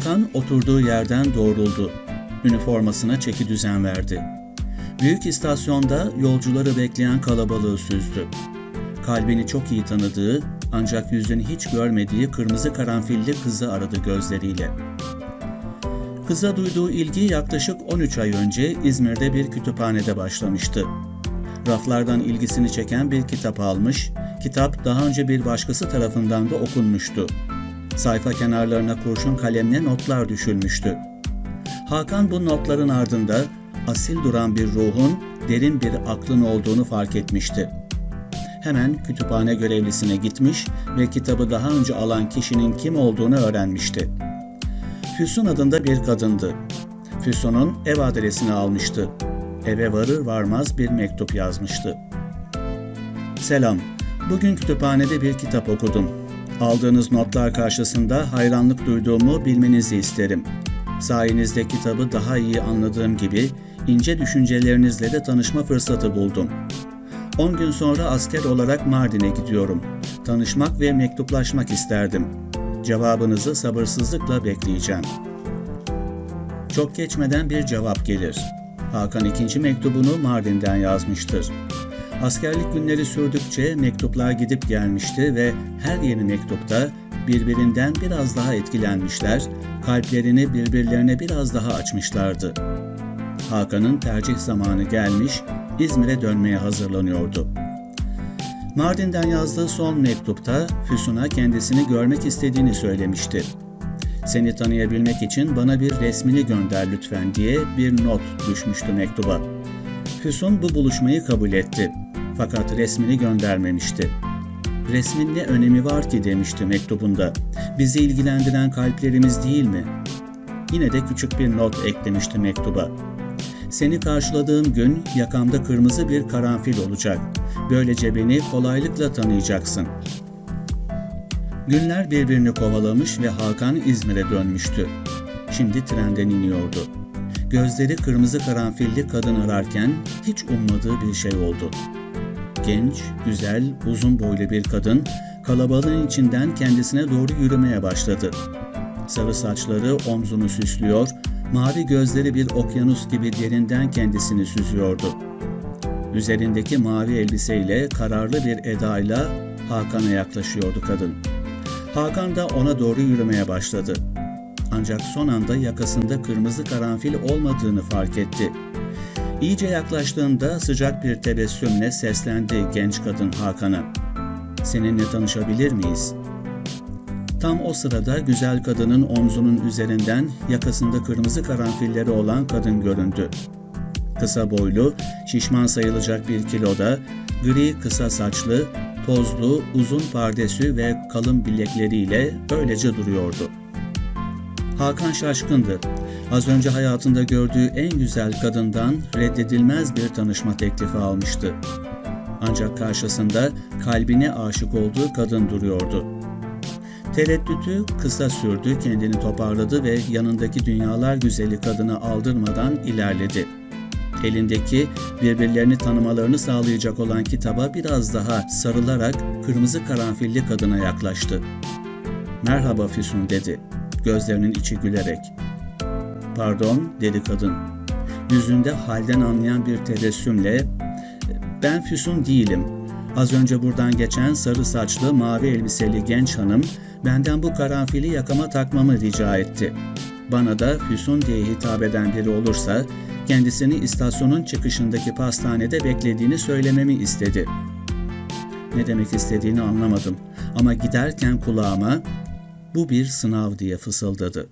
Hakan oturduğu yerden doğruldu. Üniformasına çeki düzen verdi. Büyük istasyonda yolcuları bekleyen kalabalığı süzdü. Kalbini çok iyi tanıdığı ancak yüzünü hiç görmediği kırmızı karanfilli kızı aradı gözleriyle. Kıza duyduğu ilgi yaklaşık 13 ay önce İzmir'de bir kütüphanede başlamıştı. Raflardan ilgisini çeken bir kitap almış, kitap daha önce bir başkası tarafından da okunmuştu. Sayfa kenarlarına kurşun kalemle notlar düşülmüştü. Hakan bu notların ardında asil duran bir ruhun, derin bir aklın olduğunu fark etmişti. Hemen kütüphane görevlisine gitmiş ve kitabı daha önce alan kişinin kim olduğunu öğrenmişti. Füsun adında bir kadındı. Füsun'un ev adresini almıştı. Eve varır varmaz bir mektup yazmıştı. Selam. Bugün kütüphanede bir kitap okudum. Aldığınız notlar karşısında hayranlık duyduğumu bilmenizi isterim. Sayenizde kitabı daha iyi anladığım gibi ince düşüncelerinizle de tanışma fırsatı buldum. 10 gün sonra asker olarak Mardin'e gidiyorum. Tanışmak ve mektuplaşmak isterdim. Cevabınızı sabırsızlıkla bekleyeceğim. Çok geçmeden bir cevap gelir. Hakan ikinci mektubunu Mardin'den yazmıştır. Askerlik günleri sürdükçe mektuplar gidip gelmişti ve her yeni mektupta birbirinden biraz daha etkilenmişler, kalplerini birbirlerine biraz daha açmışlardı. Hakan'ın tercih zamanı gelmiş, İzmir'e dönmeye hazırlanıyordu. Mardin'den yazdığı son mektupta Füsun'a kendisini görmek istediğini söylemişti. Seni tanıyabilmek için bana bir resmini gönder lütfen diye bir not düşmüştü mektuba. Füsun bu buluşmayı kabul etti. Fakat resmini göndermemişti. Resmin ne önemi var ki demişti mektubunda. Bizi ilgilendiren kalplerimiz değil mi? Yine de küçük bir not eklemişti mektuba. Seni karşıladığım gün yakamda kırmızı bir karanfil olacak. Böylece beni kolaylıkla tanıyacaksın. Günler birbirini kovalamış ve Hakan İzmir'e dönmüştü. Şimdi trenden iniyordu. Gözleri kırmızı karanfilli kadın ararken hiç ummadığı bir şey oldu. Genç, güzel, uzun boylu bir kadın kalabalığın içinden kendisine doğru yürümeye başladı. Sarı saçları omzunu süslüyor, mavi gözleri bir okyanus gibi derinden kendisini süzüyordu. Üzerindeki mavi elbiseyle kararlı bir edayla Hakan'a yaklaşıyordu kadın. Hakan da ona doğru yürümeye başladı. Ancak son anda yakasında kırmızı karanfil olmadığını fark etti. İyice yaklaştığında sıcak bir tebessümle seslendi genç kadın Hakan'a. Seninle tanışabilir miyiz? Tam o sırada güzel kadının omzunun üzerinden yakasında kırmızı karanfilleri olan kadın göründü. Kısa boylu, şişman sayılacak bir kiloda, gri kısa saçlı, tozlu, uzun pardesü ve kalın bilekleriyle öylece duruyordu. Hakan şaşkındı. Az önce hayatında gördüğü en güzel kadından reddedilmez bir tanışma teklifi almıştı. Ancak karşısında kalbine aşık olduğu kadın duruyordu. Tereddütü kısa sürdü, kendini toparladı ve yanındaki dünyalar güzeli kadını aldırmadan ilerledi. Elindeki birbirlerini tanımalarını sağlayacak olan kitaba biraz daha sarılarak kırmızı karanfilli kadına yaklaştı. "Merhaba Füsun." dedi, gözlerinin içi gülerek. "Pardon." dedi kadın. Yüzünde halden anlayan bir tebessümle, "Ben Füsun değilim. Az önce buradan geçen sarı saçlı, mavi elbiseli genç hanım benden bu karanfili yakama takmamı rica etti. Bana da Füsun diye hitap eden biri olursa kendisini istasyonun çıkışındaki pastanede beklediğini söylememi istedi. Ne demek istediğini anlamadım ama giderken kulağıma bu bir sınav diye fısıldadı.